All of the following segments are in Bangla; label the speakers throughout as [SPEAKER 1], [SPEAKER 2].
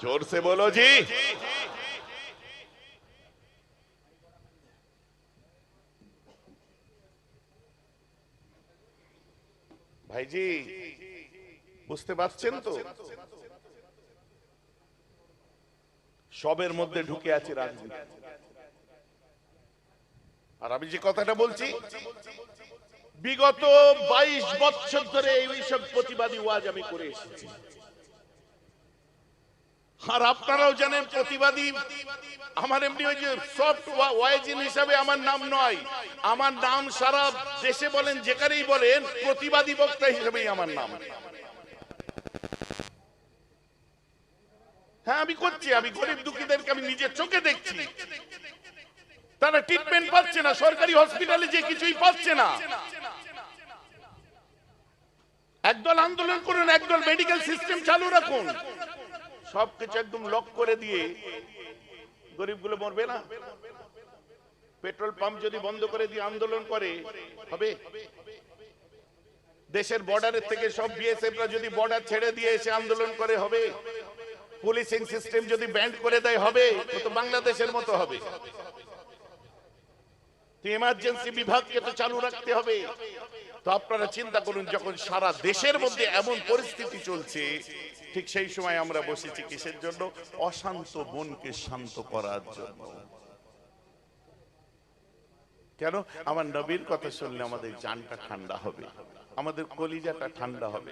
[SPEAKER 1] जोर से बोलो जी ভাইজি বুঝতে পারছেন তো সবের মধ্যে ঢুকে আছে রাজনীতি আর আমি যে কথাটা বলছি বিগত বাইশ বছর ধরে এইসব প্রতিবাদী ওয়াজ আমি করে এসেছি আর আপনারাও জানেন প্রতিবাদী। আমার এমনি ওই যে সফট ওয়াইজিন হিসাবে আমার নাম নয়। আমার নাম সারা দেশে বলেন, যেখানেই বলেন, প্রতিবাদী বক্তা হিসেবেই আমার নাম। হ্যাঁ আমি করছি, আমি গরিব দুঃখীদেরকে আমি নিজের চোখে দেখছি। তারা ট্রিটমেন্ট পাচ্ছে না, সরকারি হসপিটালে যে কিছুই পাচ্ছে না। একদল আন্দোলন করুন, একদল মেডিকেল সিস্টেম চালু রাখুন। সবকিছু একদম লক করে দিয়ে গরিবগুলো মরবে না? পেট্রোল পাম্প যদি বন্ধ করে দিয়ে আন্দোলন করে, হবে? দেশের বর্ডারের থেকে সব বিএসএফরা যদি বর্ডার ছেড়ে দিয়ে এসে আন্দোলন করে, হবে? পুলিশিং সিস্টেম যদি ব্যান্ড করে দেয়, হবে? তো বাংলাদেশের মতো হবে। ইমার্জেন্সি বিভাগকে তো চালু রাখতে হবে। তো আপনারা চিন্তা করুন, যখন সারা দেশের মধ্যে এমন পরিস্থিতি চলছে, ঠিক সেই সময় আমরা বসেছি কিসের জন্য, অশান্ত মনকে শান্ত করার জন্য। কেন? আমার নবীর কথা শুনলে আমাদের জানটা ঠান্ডা হবে, আমাদের কলিজাটা ঠান্ডা হবে।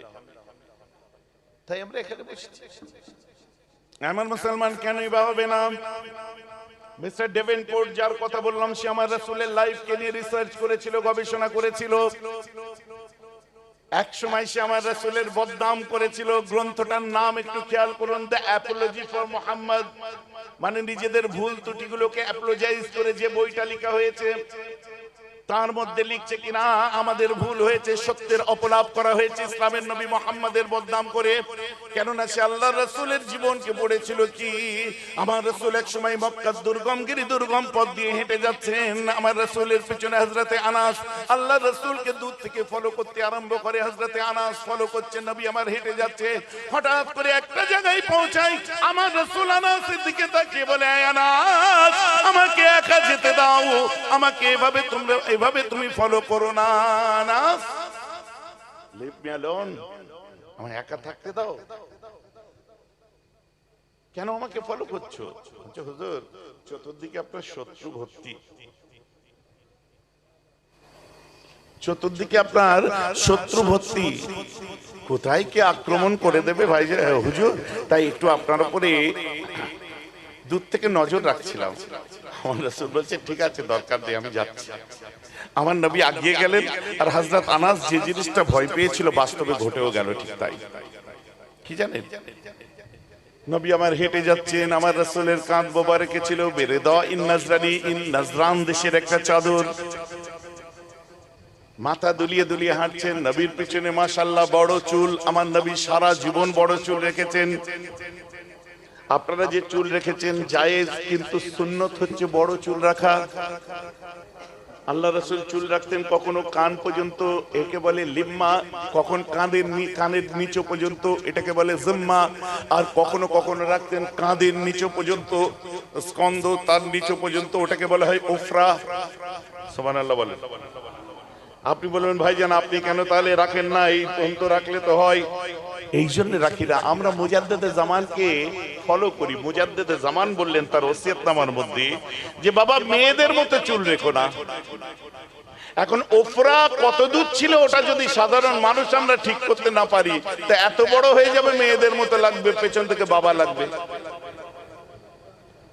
[SPEAKER 1] তাই আমরা এখানে বসেছি। এমন মুসলমান কেনই বা হবে না? মিস্টার ডেভেনপোর্ট যার কথা বললাম, সে আমার রাসূলের লাইফকে নিয়ে রিসার্চ করেছিল, গবেষণা করেছিল। এক সময় সে আমার রাসূলের বদনাম করেছিল। গ্রন্থটার নাম একটু খেয়াল করুন দ্য অ্যাপোলজি ফর মোহাম্মদ মানে নিজেদের ভুল ত্রুটিগুলোকে অ্যাপোলজাইজ করে যে বইটা লেখা হয়েছে। তার মধ্যে লিখছে কিনা, আমাদের ভুল হয়েছে, সত্যের অপলাপ করা হয়েছে, ইসলামের নবী মোহাম্মদের বদনাম করে। কেননা সে আল্লাহ রসুলের জীবনকে পড়েছিল কি? আমার রসুল এক সময় মক্কার দুর্গম গিরি দুর্গম পথ দিয়ে হেঁটে যাচ্ছেন। আমার রসুলের পিছনে হজরতে আনাস। আল্লাহ রসুলকে দূর থেকে ফলো করতে আরম্ভ করে হজরতে আনাস ফলো করছে, নবী আমার হেঁটে যাচ্ছে। হঠাৎ করে একটা জায়গায় পৌঁছাই, আমার রসুল আনাসের দিকে তাকিয়ে বলে, "আয় আনাস, আমাকে একা যেতে দাও। আমাকে এভাবে তোমরা এভাবে তুমি ফলো করো না একা থাকতে দাও। কেন আমাকে ফলো করছ? হুজুর, চতুর্দিকে আপনার শত্রু ভর্তি। চতুর্দিকে আপনার শত্রু ভর্তি। কোথায় কি আক্রমণ করে দেবে ভাই? হুজুর, তাই একটু আপনার উপরে দূর থেকে নজর রাখছিলাম। আমার বলছে, ঠিক আছে, দরকার নেই, আমি যাচ্ছি। আমার নবী আগিয়ে গেলেন আর হযরত আনাস যে জিনিসটা ভয় পেয়েছিল বাস্তবে ঘটেও গেল ঠিক তাই। কি জানেন? নবী আমার হেঁটে যাচ্ছেন, আমার রাসূলের কাঁধ বোবা রেখেছিল বেড়ে দেওয়া, ইন নাজরানি, ইন নাজরান দেশের একটা চাদর। মাথা দুলিয়ে দুলিয়ে হাঁটছেন, নবীর পিছনে মাশাল্লাহ বড় চুল, আমার নবী সারা জীবন বড় চুল রেখেছেন। আপনারা যে চুল রেখেছেন, জায়েজ, কিন্তু সুন্নত হচ্ছে বড় চুল রাখা। আল্লাহ রসুল চুল রাখতেন কখনো কান পর্যন্ত, একে বলে লিম্মা, কখন কাঁধের নি- কানের নিচু পর্যন্ত, এটাকে বলে জিম্মা, আর কখনো কখনো রাখতেন কাঁধের নিচু পর্যন্ত স্কন্দ তার নিচু পর্যন্ত, ওটাকে বলা হয় ওফরা সোমান আল্লাহ বলেন। আপনি বলবেন, ভাইজান, আপনি কেন তাহলে রাখেন না? এই পর্যন্ত রাখলে তো হয়। এই জন্য রাখি না আমরা মুজাদ্দেদে জামানকে ফলো করি। মুজাদ্দেদে জামান বললেন তার ওসিয়তনামার মধ্যে যে, বাবা, মেয়েদের মতো চুল রেখো না। এখন ওফরা কত দূর ছিল ওটা যদি সাধারণ মানুষ আমরা ঠিক করতে না পারি, তা এত বড় হয়ে যাবে মেয়েদের মতো লাগবে, পেছন থেকে বাবা লাগবে।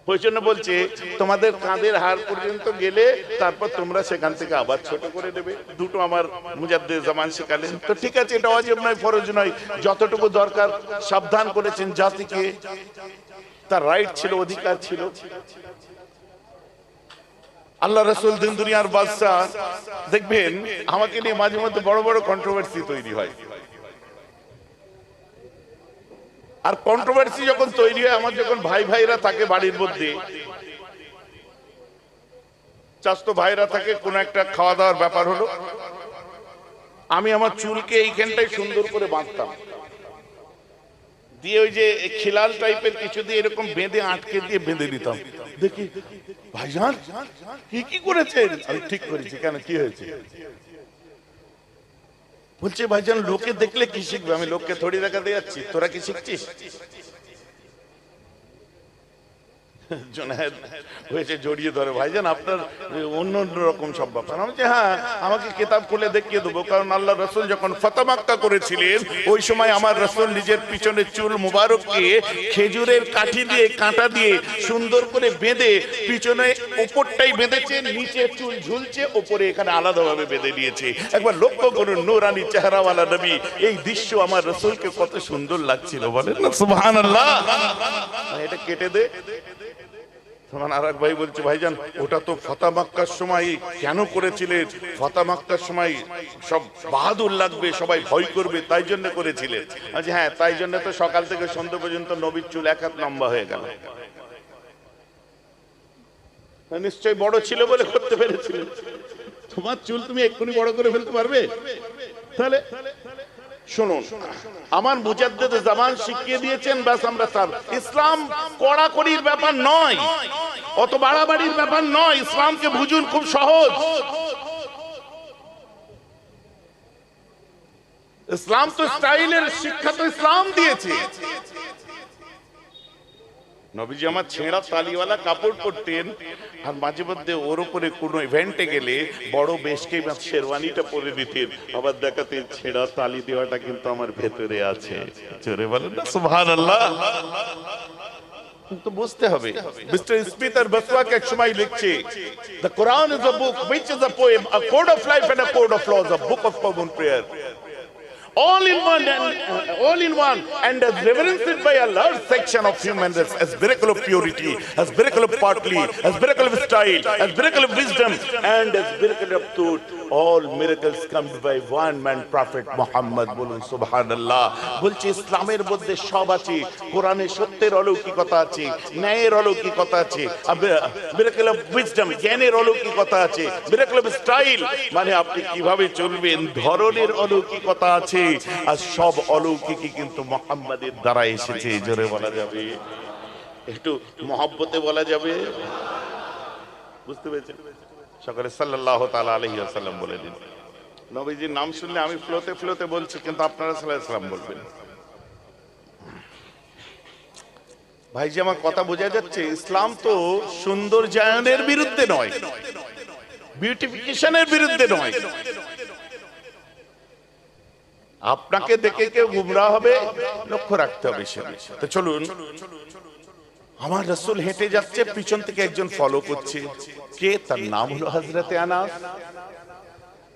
[SPEAKER 1] ওই জন্য বলছে, তোমাদের কাঁধের হাড় পর্যন্ত গেলে তারপর তোমরা সেখান থেকে আবার ছোট করে দেবে দুটো আমার মুজাদ্দে জামান শেখালেন তো ঠিক আছে, এটা অজেব নয়, ফরজ নয়। যতটুকু দরকার, সাবধান করেছেন জাতিকে। তার রাইট ছিল, অধিকার ছিল। আল্লাহ রসুল দিন দুনিয়ার বাদশাহ, দেখবেন, আমাকে নিয়ে মাঝে মধ্যে বড় বড় কন্ট্রোভার্সি তৈরি হয়। আর কন্ট্রোভার্সি যখন তৈরি হয়, আমার যখন ভাই ভাইরা থাকে বাড়ির মধ্যে চাস্তো ভাইরা থাকে, কোন একটা খাওয়া দাওয়ার ব্যাপার হলো, আমি আমার চুলকে এইখানটাই সুন্দর করে বাঁধতাম। দিয়ে ওই যে খিলাল টাইপের কিছু দিয়ে এরকম বেঁধে, আটকে দিয়ে বেঁধে দিতাম। দেখি, ভাইজান, কি কি করেছেন? আমি ঠিক করেছি, কেন, কি হয়েছে? বলছে ভাইজান লোকে দেখলে কি শিখবে? আমি লোককে থোড়ি দেখাতে যাচ্ছি। তোরা কি শিখছিস? জোনায়েদ হয়েছে, জড়িয়ে ধরে। ভাইজান, আপনার অন্য অন্য রকম সব ব্যাপার আমি হ্যাঁ আমাকে কিতাব খুলে দেখিয়ে দেবো। কারণ আল্লাহ রসুল যখন ফতামাক্কা করেছিলেন, ওই সময় আমার রসুল নিজের পিছনে চুল মুবারককে খেজুরের কাঠি দিয়ে, কাঁটা দিয়ে সুন্দর করে বেঁধে, পিছনে ওপরটাই বেঁধেছে, নিচে চুল ঝুলছে, ওপরে এখানে আলাদাভাবে বেঁধে দিয়েছে। একবার লক্ষ্য করুন, নুরানি চেহারাওয়ালা নবী, এই দৃশ্য আমার রসুলকে কত সুন্দর লাগছিল, বলেন না? সুবহান এটা কেটে দে। ভাই বলছে ওটা তো সময়। কেন সময় সব সবাই ভয় করবে, তাই জন্য আচ্ছা হ্যাঁ তাই জন্য তো সকাল থেকে সন্ধ্যা পর্যন্ত নবীর চুল এক হাত লম্বা হয়ে গেল। নিশ্চয় বড় ছিল বলে করতে পেরেছিলেন। তোমার চুল তুমি এক্ষুনি বড় করে ফেলতে পারবে? তাহলে শুনুন, আমার মুজাদ্দেদ জামান শিখিয়ে দিয়েছেন, ব্যাস আমরা তার। ইসলাম কড়াকড়ির ব্যাপার নয়, অত বাড়াবাড়ির ব্যাপার নয়, ইসলামকে বুঝুন খুব সহজ। ইসলাম তো স্টাইলের শিক্ষা তো ইসলাম দিয়েছে। নবীজি আমার ছেঁড়া তালিওয়ালা কাপড় পরতেন, আর মাঝে মধ্যে ওর উপরে কোনো ইভেন্টে গেলে বড় বেশকে শেরওয়ানিটা পরে দিতেন। আবার দেখাতেন ছেঁড়া তালি দেওয়াটা কিন্তু আমার ভেতরে আছে। চোরে বলেন না, সুবহানাল্লাহ। তো বুঝতে হবে, মিস্টার আর বসওয়াক এক সময় লিখছে the Quran is a book which is a poem, a code of life and a code of laws, a book of common prayer. All in one and uh, all in one and as reverenced by a large section of human race as miracle of purity as miracle of partly as miracle of style as miracle of wisdom and as miracle of truth all miracles come by one man prophet muhammad বলুন সুবহানাল্লাহ বলছে ইসলামের মধ্যে সব আছে কোরআনে সত্যের অলৌকিকতা আছে ন্যায়ের অলৌকিকতা আছে মিরাকল অফ উইজডম জ্ঞানের অলৌকিকতা আছে মিরাকল অফ স্টাইল মানে আপনি কীভাবে চলবেন ধরনের অলৌকিকতা আছে আর সব অলৌকিকই কিন্তু মোহাম্মদের দ্বারা এসেছে জোরে বলা যাবে। একটু বলা যাবে। বুঝতে পেরেছেন? সকালে সাল্লাল্লাহু তাআলা আলাইহি ওয়াসাল্লাম বলে দিন। নবীজির নাম শুনলে আমি ফ্লোতে ফ্লোতে বলছি, কিন্তু আপনারা আলাইহি সাল্লাম বলবেন। ভাইজি, আমার কথা বোঝা যাচ্ছে, ইসলাম তো সুন্দর জায়নের বিরুদ্ধে নয়। বিউটিফিকেশনের বিরুদ্ধে নয়। আপনাকে দেখে কেউ গুমরা হবে, লক্ষ্য রাখতে হবে সে তো চলুন, আমার রসুল হেঁটে যাচ্ছে, পিছন থেকে একজন ফলো করছে। কে? তার নাম হলো হজরতে আনাস।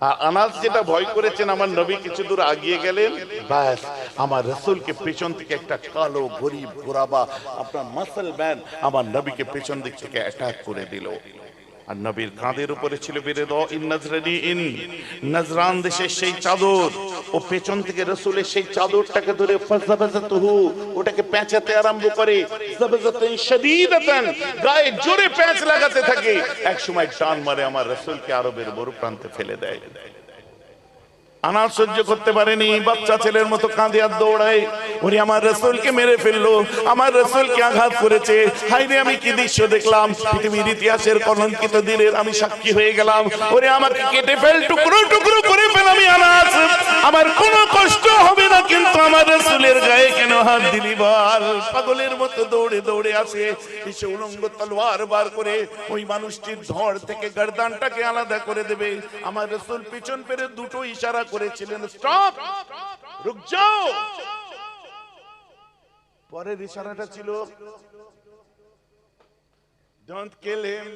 [SPEAKER 1] আর আনাস যেটা ভয় করেছেন, আমার নবী কিছু দূর আগিয়ে গেলেন। ব্যাস, আমার রসুলকে পেছন থেকে একটা কালো, গরিব, গোরাবা, আপনার মাসল ম্যান আমার নবীকে পেছন দিক থেকে অ্যাটাক করে দিল। আর নবীর কাঁধের উপরে ছিল বেড়ে ইন নজরানি দেশের সেই চাদর। ও পেছন থেকে রসুলের সেই চাদরটাকে ধরে ওটাকে প্যাঁচাতে আরম্ভ করে গায়ে জোরে প্যাঁচ লাগাতে থাকে। এক সময় টান মারে আমার রসুলকে আরবের বড় প্রান্তে ফেলে দেয়। আনার সহ্য করতে পারেনি। বাচ্চা ছেলের মতো কাঁদে আর দৌড়ায়। ওরে আমার রসুলকে মেরে ফেলল। আমার রসুলকে আঘাত করেছে। হাইরে আমি কি দৃশ্য দেখলাম? পৃথিবীর ইতিহাসের কলঙ্কিত দিনের আমি সাক্ষী হয়ে গেলাম। ওরে, আমাকে কেটে ফেল, টুকরো টুকরো করে ফেল আমি আনাস আমার কোনো কষ্ট হবে না, কিন্তু আমার রসুলের গায়ে কেন হাত দিলি বল? পাগলের মতো দৌড়ে দৌড়ে আসে। এসে উলঙ্গ তলোয়ার বার করে ওই মানুষটির ধড় থেকে গর্দানটাকে আলাদা করে দেবে। আমার রসুল পিছন পেরে দুটো ইশারা করেছিলেন। স্টপ! রুক যাও! পরের ইশারাটা ছিল ডোন্ট কিল হিম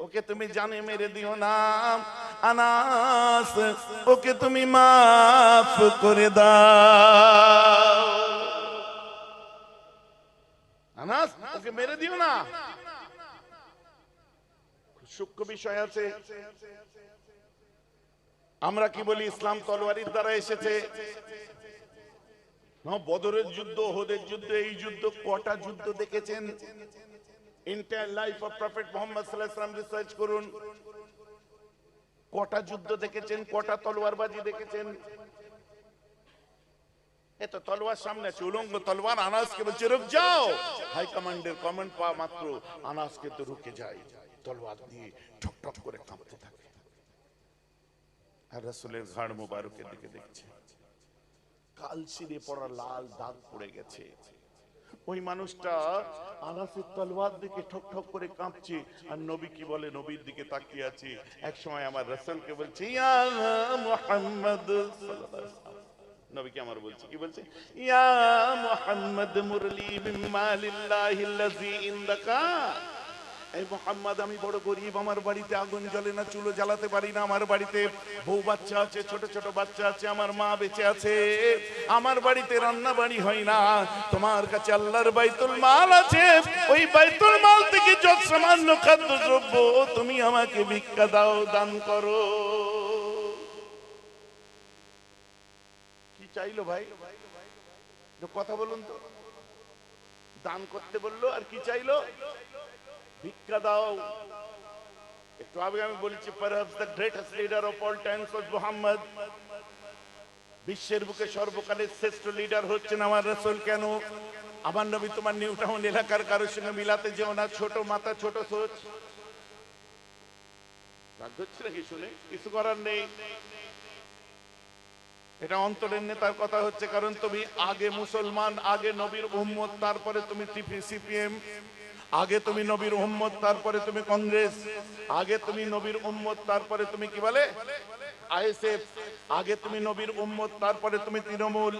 [SPEAKER 1] ওকে তুমি জানে মেরে দিও না। আনাস, ওকে তুমি মাফ করে দাও। আনাস, ওকে মেরে দিও না। সূক্ষ্ম বিষয় আছে। আমরা কি বলি ইসলাম তলোয়ারির দ্বারা এসেছে? বদরের যুদ্ধ হোদের যুদ্ধ, এই যুদ্ধ কটা যুদ্ধ দেখেছেন? Entire life of prophet Muhammad research করুন। কটা যুদ্ধ দেখেছেন? কটা দেখেছেন? তলোয়ার সামনে আছে তলোয়ার বলছে যাও! কমেন্ট মাত্র তো রুকে যায়। তলোয়ার দিয়ে ঠক ঠক করে কাঁপতে থাকে। আর রসুলের ঘাড় মোবারকের দিকে দেখছে। কালসিরে পড়া লাল দাগ পড়ে গেছে। ওই মানুষটা আনাসের তলোয়ার দিকে ঠক ঠক করে কাঁপছে আর নবী কি বলে? নবীর দিকে তাকিয়ে আছে। এক সময় আমার রসুলকে বলছে, ইয়া মুহাম্মদ সাল্লাল্লাহু আলাইহি ওয়াসাল্লাম। নবী কি আমার বলছে? কি বলছে? ইয়া মুহাম্মদ মুরলি মিন মালিল্লাহিল্লাযী ইনদাকা। এই মোহাম্মদ, আমি বড় গরিব, আমার বাড়িতে আগুন জ্বলে না, চুলো জ্বালাতে পারি না আমার বাড়িতে। বউ বাচ্চা আছে, ছোট ছোট বাচ্চা আছে, আমার মা বেঁচে আছে। আমার বাড়িতে রান্না বাড়ি হয় না। তোমার কাছে আল্লাহর বাইতুল মাল আছে। ওই বাইতুল মাল থেকে যত সামান্য খাদ্য দ্রব্য তুমি আমাকে ভিক্ষা দাও, দান করো। কি চাইলো ভাই? কথা বলুন তো। দান করতে বলল, আর কি চাইলো? ভিক্ষা দাও একটু আগে আমি বলেছি বিশ্বের বুকে সর্বকালের শ্রেষ্ঠ লিডার হচ্ছেন আমার রাসূল, কেন? আমার নবী তোমার নিউ টাউন এলাকার কারোর সঙ্গে মিলাতে যেও না, ছোট মাথা, ছোট সোচ। হচ্ছে নাকি শুনে? কিছু করার নেই। এটা অন্তরের নেতার কথা হচ্ছে, কারণ তুমি আগে মুসলমান, আগে নবীর উম্মত, তারপরে তুমি সিপিএম। আগে তুমি নবীর উম্মত তারপরে তুমি কংগ্রেস। আগে তুমি নবীর উম্মত তারপরে তুমি কি বলে? আইএসএফ। আগে তুমি নবীর উম্মত তারপরে তুমি তৃণমূল।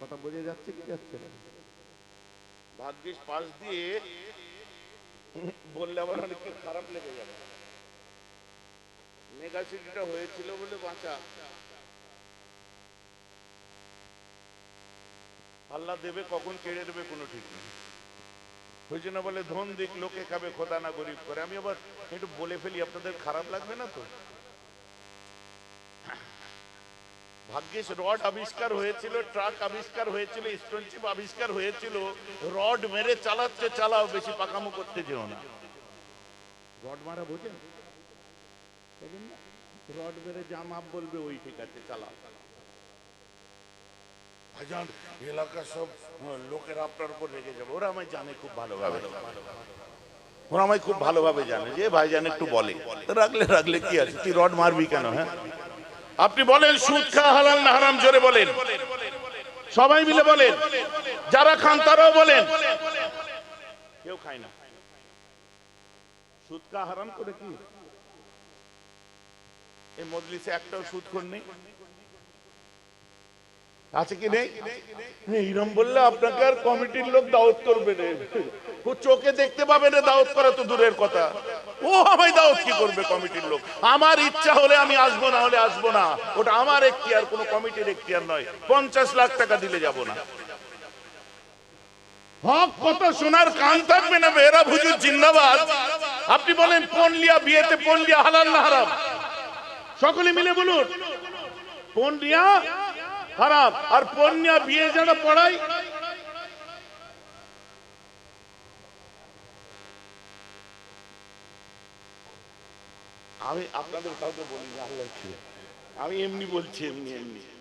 [SPEAKER 1] কথা বোঝা যাচ্ছে কি যাচ্ছে ভাগ্যিস পাশ দিয়ে বললে আবার অনেকটা খারাপ লেগে যাবে। মেগা সিটিটা হয়েছিল বলে বাঁচা। আল্লাহ দেবে কখন কেড়ে দেবে কোনো ঠিক নেই। ওই জন্য বলে, ধন দিক, লোকে খাবে, খোদা না গরিব করে। আমি আবার একটু বলে ফেলি, আপনাদের খারাপ লাগবে না তো? ভাগ্যিস রড আবিষ্কার হয়েছিল, ট্রাক আবিষ্কার হয়েছিল স্টোন চিপ আবিষ্কার হয়েছিল। রড মেরে চালাচ্ছে, চালাও, বেশি পাকামো করতে যেও না। রড মারা বোঝেন? রড মেরে যা মাপ বলবে, ওই ঠিক আছে, চালাও। ভাইজান এলাকার সব আহ, লোকেরা আপনার উপর রেগে যাবে। ওরা আমায় জানে খুব ভালোভাবে। ওরা আমায় খুব ভালোভাবে জানে। যে ভাইজান একটু বলে। রাখলে রাখলে কি আছে? তুই রড মারবি কেন হ্যাঁ? আপনি বলেন সুদ খাওয়া হালাল না হারাম? জোরে বলেন। সবাই মিলে বলেন। যারা খান তারাও বলেন। কেউ খায় না। সুদ খা হারাম করে কি? এই মজলিসে একটাও সুদ খোর নেই। আছে কি নেই? বললে আপনাকে আর কমিটির লোক দাওয়াত করবে না। চোখে দেখতে পাবে না দাওয়াত করা তো দূরের কথা। ও আমায় দাওয়াত কি করবে কমিটির লোক? আমার ইচ্ছা হলে আমি আসব, না হলে আসব না। ওটা আমার এখতিয়ার, কোনো কমিটির এখতিয়ার নয়। পঞ্চাশ লাখ টাকা দিলে যাব না। হক কত সোনার কান থাকবে না মেয়েরা ভুজুর জিন্দাবাদ। আপনি বলেন পনলিয়া বিয়েতে পনলিয়া হালাল না হারাম? সকলে মিলে বলুন পনলিয়া হারাম। আর পণ্যা বিয়ে যেন পড়াই। আমি আপনাদের কাউকে বলি না আমি এমনি বলছি, এমনি এমনি।